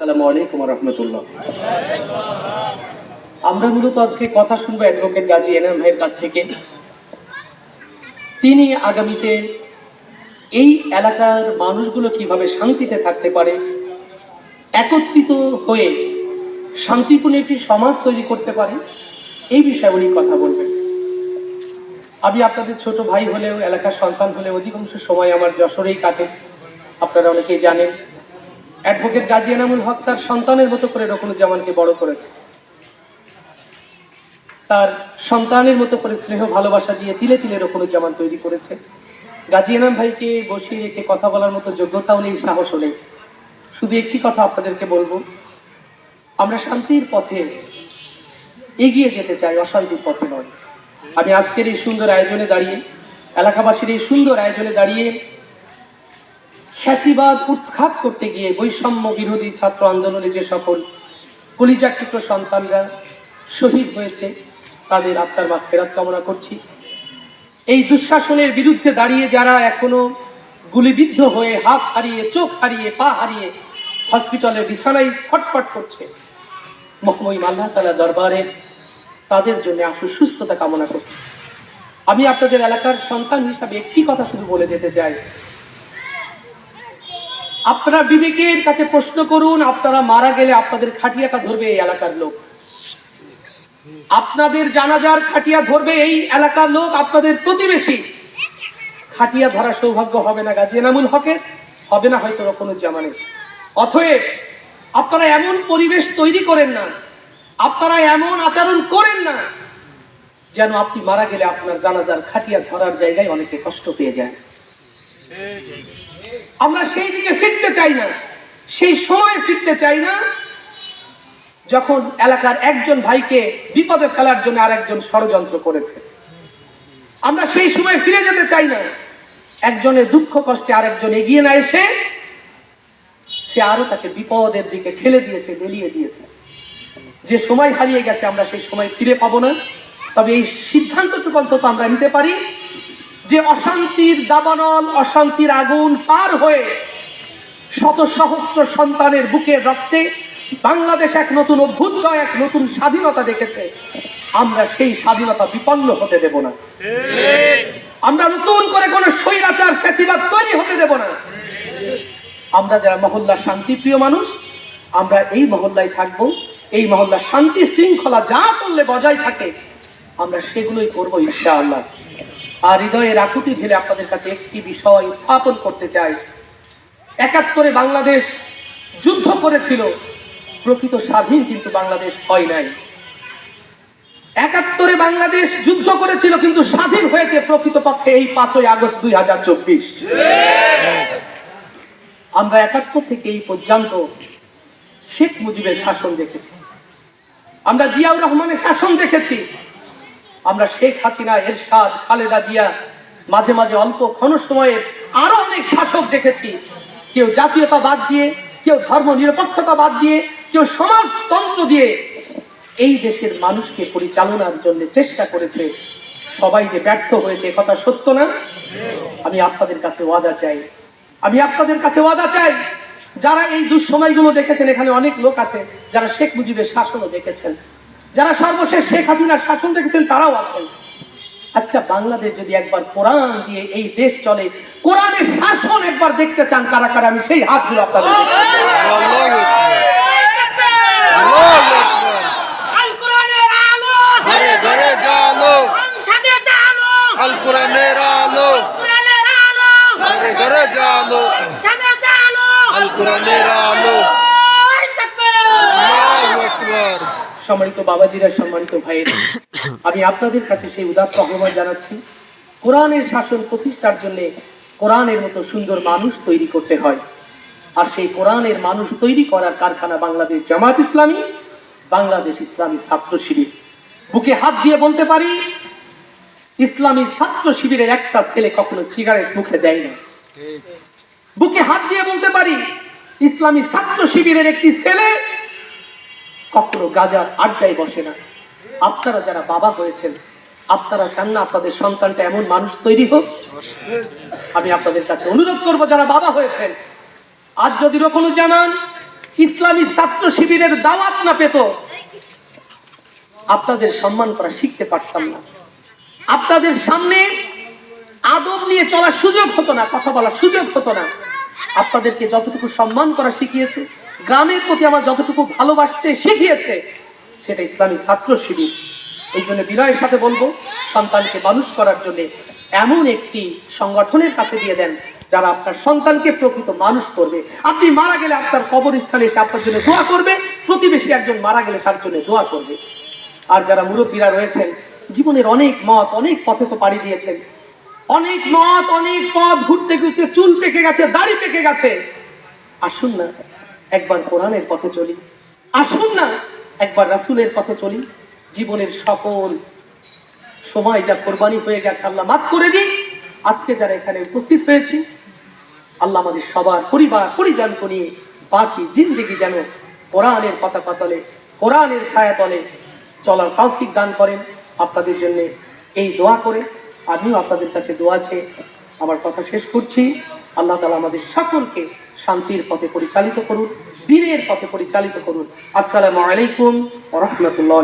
আসসালামু আলাইকুম রহমতুল্লাহ আমরা মূলত আজকে কথা শুনব অ্যাডভোকেট গাজী এনাম ভাইয়ের কাছ থেকে। তিনি আগামীতে এই এলাকার মানুষগুলো কীভাবে শান্তিতে থাকতে পারে, একত্রিত হয়ে শান্তিপূর্ণ একটি সমাজ তৈরি করতে পারে, এই বিষয়ে কথা বলবেন। আমি আপনাদের ছোট ভাই হলেও, এলাকার সন্তান হলেও অধিকাংশ সময় আমার যশোরেই কাটে। আপনারা অনেকেই জানেন অ্যাডভোকেট গাজী এনামুল হক তার সন্তানের মতো করে রকুনুজ্জামানকে বড় করেছে। তার সন্তানের মতো করে স্নেহ, ভালোবাসা দিয়ে তিলে তিলে রকুনুজ্জামান তৈরি করেছে। গাজী এনাম ভাইকে বসিয়ে রেখে কথা বলার মতো যোগ্যতাও নেই, সাহসও নেই। শুধু একটি কথা আপনাদেরকে বলব, আমরা শান্তির পথে এগিয়ে যেতে চাই, অশান্তির পথে নয়। আমি আজকের এই সুন্দর আয়োজনে দাঁড়িয়ে, এলাকাবাসীর এই সুন্দর আয়োজনে দাঁড়িয়ে ফ্যাসিবাদ উৎখাত করতে গিয়ে বৈষম্য বিরোধী ছাত্র আন্দোলনে যে সকল কলিজাকৃত সন্তানরা শহীদ হয়েছে, তাদের আত্মার মা ফেরাত কামনা করছি। এই দুঃশাসনের বিরুদ্ধে দাঁড়িয়ে যারা এখনও গুলিবিদ্ধ হয়ে হাত হারিয়ে, চোখ হারিয়ে, পা হারিয়ে হসপিটালের বিছানায় ছটফট করছে মহমই আল্লাহ তালা দরবারে তাদের জন্য আসু সুস্থতা কামনা করছি। আমি আপনাদের এলাকার সন্তান হিসাবে একটি কথা শুধু বলে যেতে চাই। আপনারা বিবেকের কাছে প্রশ্ন করুন, আপনারা মারা গেলে আপনাদের খাটিয়াটা ধরবে এই এলাকার লোক। আপনাদের জানাজার খাটিয়া ধরবে এই এলাকার লোক, আপনাদের প্রতিবেশী। খাটিয়া ধরা সৌভাগ্য হবে না গাজী এনামুল হকের, হবে না হয়তো কোনো জামানে অথয়েব আপনারা এমন পরিবেশ তৈরি করেন না, আপনারা এমন আচরণ করেন না, যেন আপনি মারা গেলে আপনার জানাজার খাটিয়া ধরার জায়গায় অনেকে কষ্ট পেয়ে যায়। আমরা সেই দিকে ফিরতে চাই না। সেই সময় ফিরতে চাই না যখন এলাকার একজন ভাইকে বিপদে ফেলার জন্য আর একজন ষড়যন্ত্র করেছে। আমরা সেই সময় ফিরে যেতে চাই না। একজনের দুঃখ কষ্টে আরেকজন এগিয়ে না এসে সে আরও তাকে বিপদের দিকে ঠেলে দিয়েছে ডেলিয়ে দিয়েছে। যে সময় হারিয়ে গেছে, আমরা সেই সময় ফিরে পাবো না। তবে এই সিদ্ধান্তটুকু অন্তত আমরা নিতে পারি। যে অশান্তির দাবানল, অশান্তির আগুন পার হয়ে শত সহস্র সন্তানের বুকের রক্তে বাংলাদেশ এক নতুন অভ্যুদয়, এক নতুন স্বাধীনতা দেখেছে। আমরা সেই স্বাধীনতা বিপন্ন হতে দেব না। আমরা নতুন করে কোন স্বৈরাচার ফেসিবাদ তৈরি হতে দেব না। আমরা যারা মহল্লা শান্তিপ্রিয় মানুষ, আমরা এই মহল্লায় থাকব। এই মহল্লা শান্তি শৃঙ্খলা যা করলে বজায় থাকে, আমরা সেগুলোই করব ইনশাআল্লাহ। আর হৃদয়ের আকুতি ঢেলে আপনাদের কাছে একটি বিষয় উত্থাপন করতে চাই। একাত্তরে বাংলাদেশ যুদ্ধ করেছিল। প্রকৃত স্বাধীন কিন্তু বাংলাদেশ হয় নাই। একাত্তরে বাংলাদেশ যুদ্ধ করেছিল কিন্তু স্বাধীন হয়েছে প্রকৃতপক্ষে এই পাঁচই আগস্ট দুই হাজার চব্বিশ। আমরা একাত্তর থেকে এই পর্যন্ত শেখ মুজিবের শাসন দেখেছি। আমরা জিয়াউর রহমানের শাসন দেখেছি। আমরা শেখ হাসিনা, এরশাদ, খালেদা জিয়া, মাঝে মাঝে অল্প ক্ষণ সময়ে আরও অনেক শাসক দেখেছি। কেউ জাতীয়তা বাদ দিয়ে, কেউ ধর্ম নিরপেক্ষতা বাদ দিয়ে, কেউ সমাজতন্ত্র দিয়ে। এই দেশের মানুষকে পরিচালনার জন্য চেষ্টা করেছে। সবাই যে ব্যর্থ হয়েছে কথা সত্য না? আমি আপনাদের কাছে ওয়াদা চাই। আমি আপনাদের কাছে ওয়াদা চাই, যারা এই দুঃসময়গুলো দেখেছেন, এখানে অনেক লোক আছে, যারা শেখ মুজিবের শাসনও দেখেছেন। যারা সর্বশেষ শেখ হাসিনার শাসন দেখেছেন, তারাও আছেন। আচ্ছা বাংলাদেশ যদি একবার কোরআন দিয়ে এই দেশ চলে, কোরআনের শাসন একবার দেখতে চান কারা কারা, আমি সেই হাতগুলো আপনাদের আল কোরআনের আলো ঘরে ঘরে জালো সংসদে আলো আল কোরআনের আলো কোরআনের আলো ঘরে ঘরে জালো সংসদে আলো আল কোরআনের আলো আল্লাহু আকবার সম্মানিত বাবাজিরা সম্মানিত ভাইয়ের আমি আপনাদের কাছে সেই উদাত্ত আহ্বান জানাচ্ছি কোরআনের শাসন প্রতিষ্ঠার জন্য কোরআনের মতো সুন্দর মানুষ তৈরি করতে হয়। আর সেই কোরআনের মানুষ তৈরি করার কারখানা বাংলাদেশ জামাত ইসলামী বাংলাদেশ ইসলামী ছাত্র শিবির। বুকে হাত দিয়ে বলতে পারি ইসলামী ছাত্র শিবিরের একটা ছেলে কখনো সিগারেট মুখে দেয় না। বুকে হাত দিয়ে বলতে পারি ইসলামী ছাত্র শিবিরের একটি ছেলে কখনো গাজার আড্ডায় বসে না। আপনারা যারা বাবা হয়েছেন, আপনারা চান না আপনাদের সন্তানটা এমন মানুষ তৈরি হোক? আমি আপনাদের কাছে অনুরোধ করব, যারা বাবা হয়েছেন, আজ যদি রকনুজ্জামান ইসলামী ছাত্র শিবিরের দাওয়াত না পেত, আপনাদের সম্মান করা শিখতে পারতাম না। আপনাদের সামনে আদব নিয়ে চলার সুযোগ হতো না, কথা বলার সুযোগ হতো না। আপনাদেরকে যতটুকু সম্মান করা শিখিয়েছে গ্রামের প্রতি আমার যতটুকু ভালোবাসতে শিখিয়েছে, সেটা ইসলামী ছাত্র শিবির। এই জন্য বিনয়ের সাথে বলব, সন্তানকে মানুষ করার জন্য এমন একটি সংগঠনের কাছে দিয়ে দেন, যারা আপনার সন্তানকে প্রকৃত মানুষ করবে। আপনি মারা গেলে আপনার কবরস্থানে এসে আপনার জন্য দোয়া করবে, প্রতিবেশী একজন মারা গেলে তার জন্য দোয়া করবে। আর যারা মুরব্বীরা রয়েছেন, জীবনের অনেক মত, অনেক পথে তো পাড়ি দিয়েছেন। অনেক মত, অনেক পথ ঘুরতে ঘুরতে চুল পেকে গেছে, দাড়ি পেকে গেছে। আসুন না। একবার কোরআনের পথে চলি। আসুন না, একবার রাসূলের পথে চলি। জীবনের সকল সময় যা কোরবানি হয়ে গেছে, আল্লাহ মাফ করে দিই আজকে যারা এখানে উপস্থিত হয়েছি, আল্লাহ আমাদের সবার পরিবার, পরিজনকে নিয়ে বাকি জিন্দিগি যেন কোরআনের পতাকা তলে কোরআনের ছায়া তলে চলার তৌফিক দান করেন। আপনাদের জন্য এই দোয়া করে, আমিও আপনাদের কাছে দোয়া চেয়ে আমার কথা শেষ করছি। আল্লাহ তালা আমাদের সকলকে শান্তির পথে পরিচালিত করুন দিনের পথে পরিচালিত করুন। আসসালামু আলাইকুম রহমতুল্লাহ